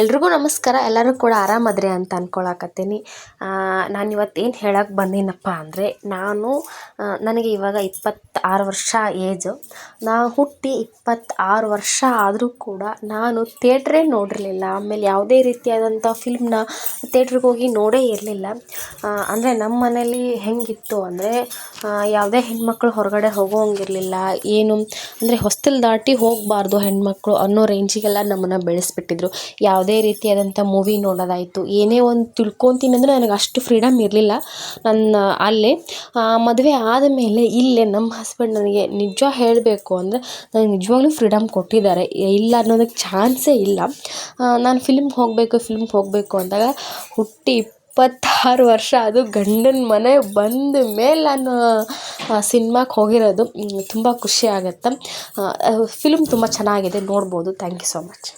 ಎಲ್ರಿಗೂ ನಮಸ್ಕಾರ. ಎಲ್ಲರೂ ಕೂಡ ಆರಾಮದ್ರಿ ಅಂತ ಅಂದ್ಕೊಳಕತ್ತೀನಿ ನಾನು ಇವತ್ತು ಏನು ಹೇಳಕ್ಕೆ ಬಂದೀನಪ್ಪ ಅಂದರೆ, ನಾನು ನನಗೆ ಇವಾಗ ಇಪ್ಪತ್ತಾರು ವರ್ಷ ಏಜು. ನಾ ಹುಟ್ಟಿ ಇಪ್ಪತ್ತಾರು ವರ್ಷ ಆದರೂ ಕೂಡ ನಾನು ತೇಟ್ರೇ ನೋಡಿರಲಿಲ್ಲ. ಆಮೇಲೆ ಯಾವುದೇ ರೀತಿಯಾದಂಥ ಫಿಲ್ಮ್ನ ತೇಟ್ರಿಗೆ ಹೋಗಿ ನೋಡೇ ಇರಲಿಲ್ಲ. ಅಂದರೆ ನಮ್ಮ ಮನೇಲಿ ಹೆಂಗಿತ್ತು ಅಂದರೆ ಯಾವುದೇ ಹೆಣ್ಮಕ್ಳು ಹೊರಗಡೆ ಹೋಗೋಂಗಿರಲಿಲ್ಲ. ಏನು, ಅಂದರೆ ಹೊಸ್ತಿಲು ದಾಟಿ ಹೋಗಬಾರ್ದು ಹೆಣ್ಮಕ್ಳು ಅನ್ನೋ ರೇಂಜಿಗೆಲ್ಲ ನಮ್ಮನ್ನು ಬೆಳೆಸ್ಬಿಟ್ಟಿದ್ರು. ಯಾವುದೇ ರೀತಿಯಾದಂಥ ಮೂವಿ ನೋಡೋದಾಯಿತು. ಏನೇ ಒಂದು ತಿಳ್ಕೊತೀನಿ ಅಂದರೆ ನನಗೆ ಅಷ್ಟು ಫ್ರೀಡಮ್ ಇರಲಿಲ್ಲ. ನನ್ನ, ಅಲ್ಲೇ ಮದುವೆ ಆದಮೇಲೆ ಇಲ್ಲೇ ನಮ್ಮ ಹಸ್ಬೆಂಡ್ ನನಗೆ ನಿಜ ಹೇಳಬೇಕು ಅಂದರೆ ನನಗೆ ನಿಜವಾಗ್ಲೂ ಫ್ರೀಡಮ್ ಕೊಟ್ಟಿದ್ದಾರೆ. ಇಲ್ಲ ಅನ್ನೋದಕ್ಕೆ ಚಾನ್ಸೇ ಇಲ್ಲ. ನಾನು ಫಿಲ್ಮ್ಗೆ ಹೋಗಬೇಕು ಫಿಲ್ಮ್ಗೆ ಹೋಗಬೇಕು ಅಂದಾಗ ಹುಟ್ಟಿ ಇಪ್ಪತ್ತಾರು ವರ್ಷ ಅದು ಗಂಡನ ಮನೆ ಬಂದ ಮೇಲೆ ನಾನು ಸಿನ್ಮಾಕ್ಕೆ ಹೋಗಿರೋದು. ತುಂಬ ಖುಷಿ ಆಗುತ್ತೆ. ಫಿಲ್ಮ್ ತುಂಬ ಚೆನ್ನಾಗಿದೆ, ನೋಡ್ಬೋದು. Thank you so much